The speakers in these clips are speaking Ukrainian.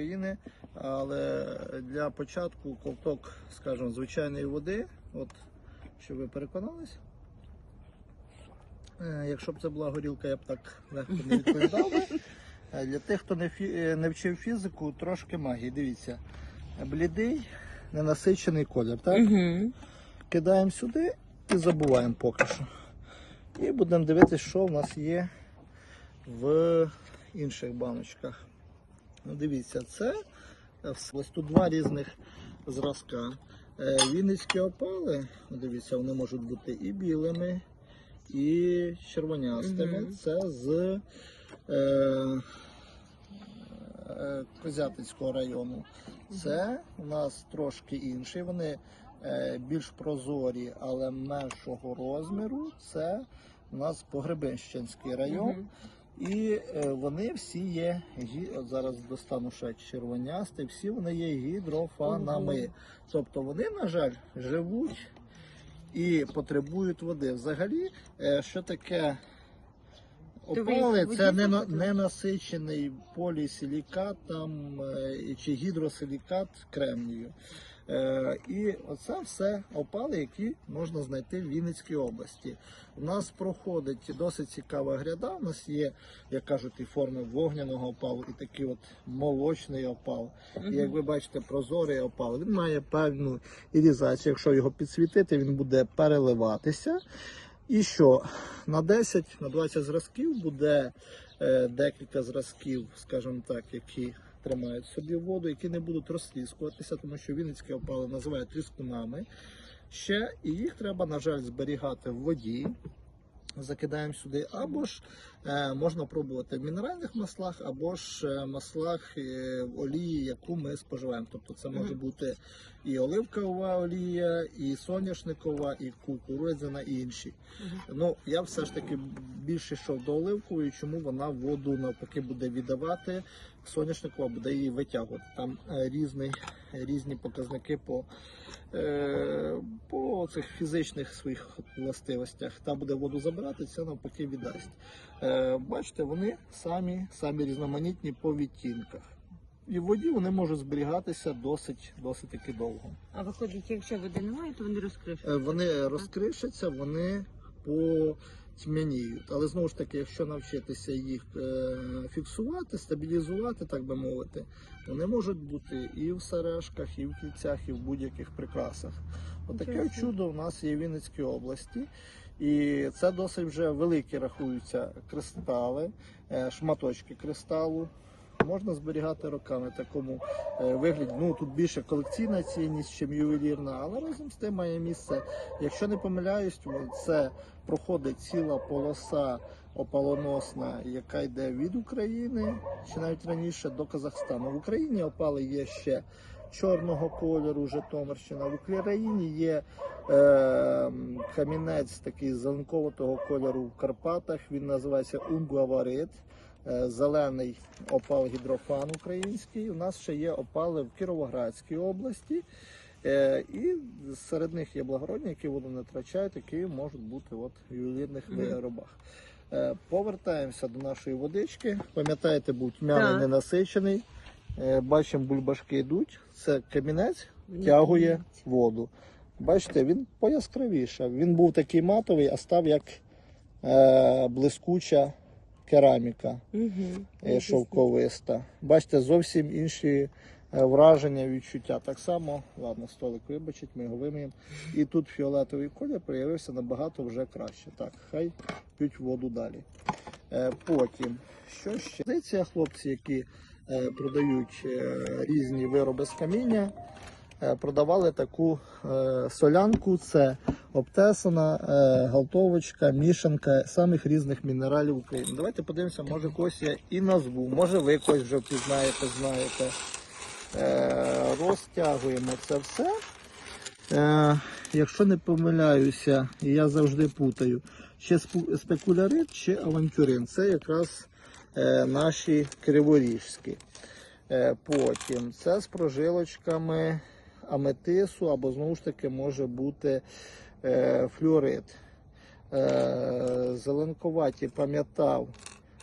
України, але для початку ковток, скажімо, звичайної води, от щоб ви переконались. Е, Якщо б це була горілка, я б так легко не відповідав. би. Е, Для тих, хто не, фі- е, не вчив фізику, трошки магії. Дивіться, блідий, ненасичений колір. Так? Угу. Кидаємо сюди і забуваємо поки що. І будемо дивитися, що в нас є в інших баночках. Ну, дивіться, це е, ось тут два різних зразка. Е, Вінницькі опали, ну, дивіться, вони можуть бути і білими, і червонястими. Мгм. Це з е, е, Козятинського району. Це у нас трошки інший. Вони е, більш прозорі, але меншого розміру. Це у нас Погребищенський район. І е, вони всі є от зараз достану ще червонясти, всі вони є гідрофанами. Тобто вони, на жаль, живуть і потребують води. Взагалі, е, що таке опали, це не на- ненасичений полісилікат там, е, чи гідросилікат кремнію. Е, і оце все опали, які можна знайти в Вінницькій області. У нас проходить досить цікава гряда. У нас є, як кажуть, і форми вогняного опалу, і такий от молочний опал. І як ви бачите, прозорий опал. Він має певну ірізацію. Якщо його підсвітити, він буде переливатися. І що на 10, на 20 зразків буде е, декілька зразків, скажімо так, які тримають собі воду, які не будуть розтріскуватися, тому що вінницькі опали називають тріскунами. Ще і їх треба, на жаль, зберігати в воді. Закидаємо сюди, або ж е, можна пробувати в мінеральних маслах, або ж е, маслах е, олії, яку ми споживаємо. Тобто це може бути і оливкова олія, і соняшникова, і кукурудзяна, і інші. Ну, я все ж таки більше йшов до оливкової, чому вона воду навпаки буде віддавати, соняшникова буде її витягувати. Там е, різний, різні показники по, по цих фізичних своїх властивостях. Та буде воду забирати, це навпаки віддасть. Е, бачите, вони самі, самі різноманітні по відтінках. І в воді вони можуть зберігатися досить, досить таки довго. А виходить, якщо води немає, то вони розкришуть. Е, Вони розкришаться, вони потьмяніють. Але знову ж таки, якщо навчитися їх е, фіксувати, стабілізувати, так би мовити, вони можуть бути і в сережках, і в кільцях, і в будь-яких прикрасах. Отаке От чудо у нас є в Вінницькій області. І це досить вже великі рахуються кристали, е, шматочки кристалу. Можна зберігати роками в такому е, вигляді. Ну тут більше колекційна цінність, ніж ювелірна, але разом з тим має місце. Якщо не помиляюсь, це проходить ціла полоса опалоносна, яка йде від України чи навіть раніше до Казахстану. В Україні опали є ще чорного кольору, Житомирщина. В Україні є е, камінець такий зеленковатого кольору в Карпатах. Він називається унгваварит. Е, Зелений опал гідрофан український. У нас ще є опали в Кіровоградській області. Е, І серед них є благородні, які воду не втрачають, які можуть бути от в ювелірних виробах. Е, Повертаємося до нашої водички. Пам'ятаєте, був тьмяний Так. ненасичений. Бачимо, бульбашки йдуть. Це камінець втягує воду. Бачите, він пояскравішав. Він був такий матовий, а став як е, блискуча кераміка е, шовковиста. Бачите, зовсім інші е, враження, відчуття. Так само, ладно, столик вибачить, ми його вимиємо. І тут фіолетовий колір проявився набагато вже краще. Так, хай п'ють воду далі. Е, Потім, що ще? Позиція хлопці, які продають різні вироби з каміння. Продавали таку солянку, це обтесана е, галтовочка, мішанка самих різних мінералів України. Давайте подивимося, може когось я і назву, може ви когось вже впізнаєте, знаєте. Е, розтягуємо це все. Е, якщо не помиляюся, я завжди путаю, чи спекулярит, чи авантюрин. Це якраз наші криворіжські. Потім це з прожилочками аметису, або знову ж таки може бути флюорит. Е, зеленковаті пам'ятав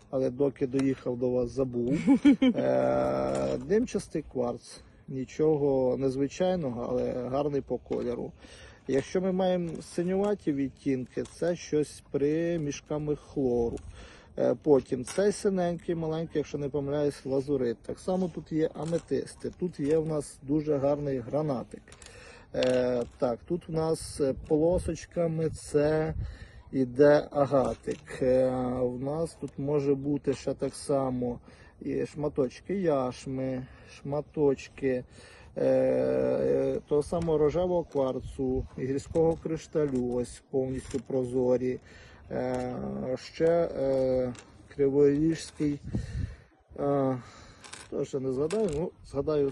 але доки доїхав до вас, забув. Е, димчастий кварц. Нічого незвичайного, але гарний по кольору. Якщо ми маємо синюваті відтінки, це щось при мішками хлору. Е, Потім цей синенький, маленький, якщо не помиляюсь, лазурит. Так само тут є аметисти. Тут є в нас дуже гарний гранатик. Е, так, тут в нас е, полосочками це іде агатик. Е, в нас тут може бути ще так само і шматочки яшми, шматочки е, того самого рожевого кварцу, гірського кришталю, ось повністю прозорі. Е, ще е, криворіжський. Е, Теж не згадаю, ну згадаю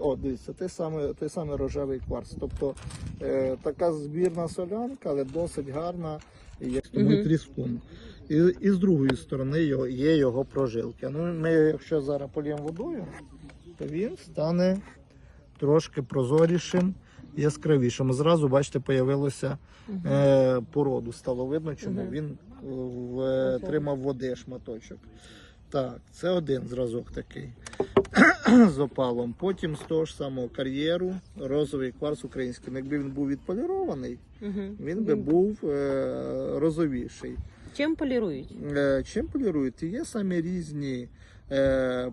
о, дивіться, той самий, той самий рожевий кварц. Тобто е, така збірна солянка, але досить гарна, і тому тріскун. І, і з другої сторони його, є його прожилки. Ну, ми, якщо зараз поліємо водою, то він стане трошки прозорішим, яскравішим. Зразу, бачите, появилося е, породу. Стало видно, чому він е, в- тримав води шматочок. Так, це один зразок такий з опалом. Потім з того ж самого кар'єру розовий кварц український. Ну, Якби він був відполірований, він би був е, розовіший. Чим полірують? Е, Чим полірують? Є самі різні е,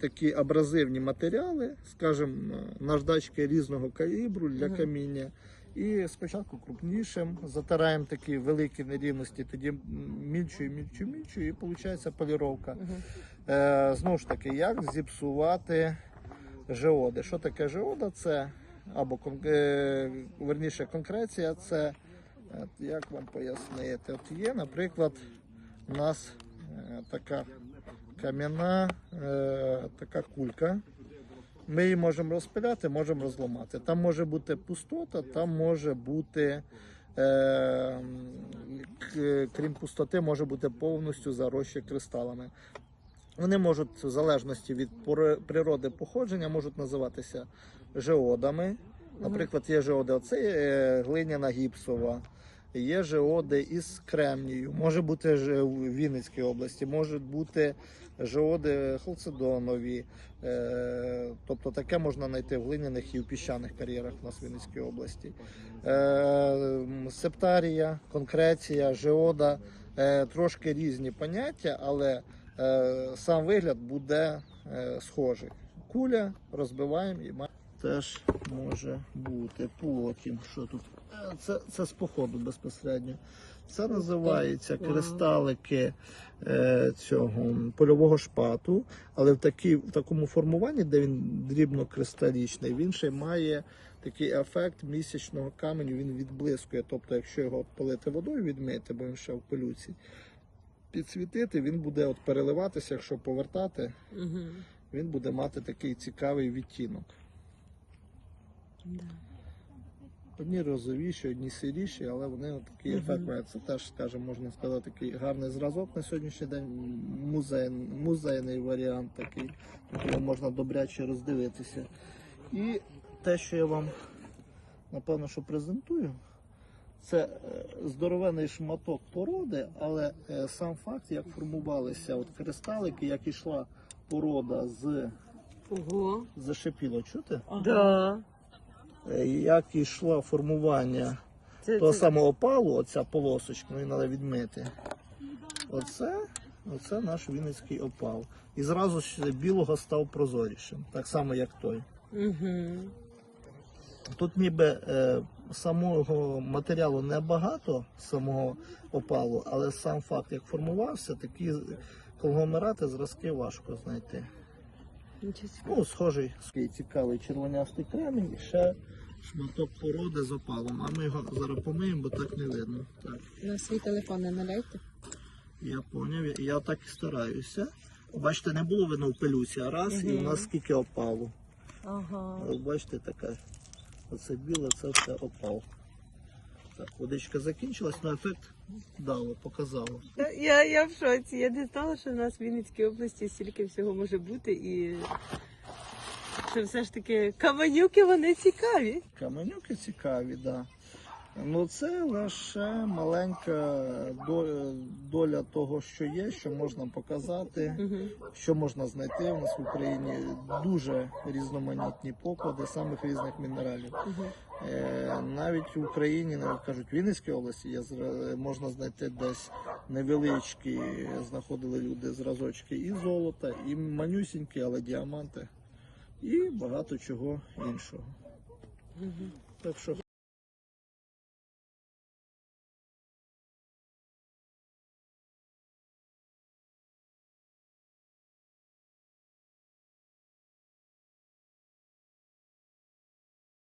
такі абразивні матеріали, скажімо, наждачки різного калібру для каміння. І спочатку крупнішим затираємо такі великі нерівності, тоді мільчою, мільчою, мільчою, і виходить поліровка. Е, знову ж таки, як зіпсувати жеоди? Що таке жеода? Це або е, верніше конкреція, це е, як вам пояснити? От є, наприклад, у нас е, така кам'яна е, така кулька. Ми її можемо розпиляти, можемо розламати. Там може бути пустота, там може бути, е, крім пустоти, може бути повністю зарощі кристалами. Вони можуть, в залежності від природи походження, можуть називатися жеодами. Наприклад, є жеоди, оце е, глиняна гіпсова, є жеоди із кремнію, може бути ж в Вінницькій області, можуть бути жеоди халцедонові. Е, тобто таке можна знайти в глиняних і в піщаних кар'єрах у нас в Вінницькій області. Е, септарія, конкреція, жеода е, трошки різні поняття, але е, сам вигляд буде е, схожий. Куля розбиваємо і. Теж може бути. Потім, що тут? Е, Це, це з походу безпосередньо. Це називається кристалики е, цього польового шпату, але в, такій, в такому формуванні, де він дрібно-кристалічний, він ще має такий ефект місячного каменю, він відблискує. Тобто, якщо його полити водою, відмити, бо він ще в пилюці, підсвітити, він буде от переливатися, якщо повертати, Мгм. він буде мати такий цікавий відтінок. Да. Одні розовіші, одні сиріші, але вони от такий Мгм. ефект мають. Це теж, скажімо, можна сказати, такий гарний зразок на сьогоднішній день. Музей, музейний варіант такий, який можна добряче роздивитися. І те, що я вам напевно що презентую, це е, здоровений шматок породи, але е, сам факт, як формувалися от кристалики, як ішла порода з Ого. зашипіло, чути? Да. Як йшло формування Це, того це... самого опалу, оця полосочка, ну, її треба відмити. Оце, оце наш вінницький опал. І зразу ж білого став прозорішим, так само, як той. Угу. Тут ніби е, самого матеріалу небагато, самого опалу, але сам факт, як формувався, такі конгломерати, зразки важко знайти. Ну, схожий, такий цікавий червонястий кремінь і ще шматок породи з опалом. А ми його зараз помиємо, бо так не видно. Так, На свій телефон не наляйте. я поняв, я, я так і стараюся. Бачите, не було видно в пилюці, а раз, і у нас скільки опалу. Ага. От бачите, така. Оце біле, це все опал. Так, водичка закінчилась, але ефект дало, показало. Я, я в шоці. Я не знала, що в нас в Вінницькій області стільки всього може бути і що все ж таки каменюки вони цікаві. Каменюки цікаві, так. Да. Ну це лише маленька доля, того, що є, що можна показати, що можна знайти. У нас в Україні дуже різноманітні поклади самих різних мінералів. Е, навіть в Україні, навіть кажуть, в Вінницькій області є можна знайти десь невеличкі, знаходили люди зразочки і золота, і манюсінькі, але діаманти, і багато чого іншого. Так що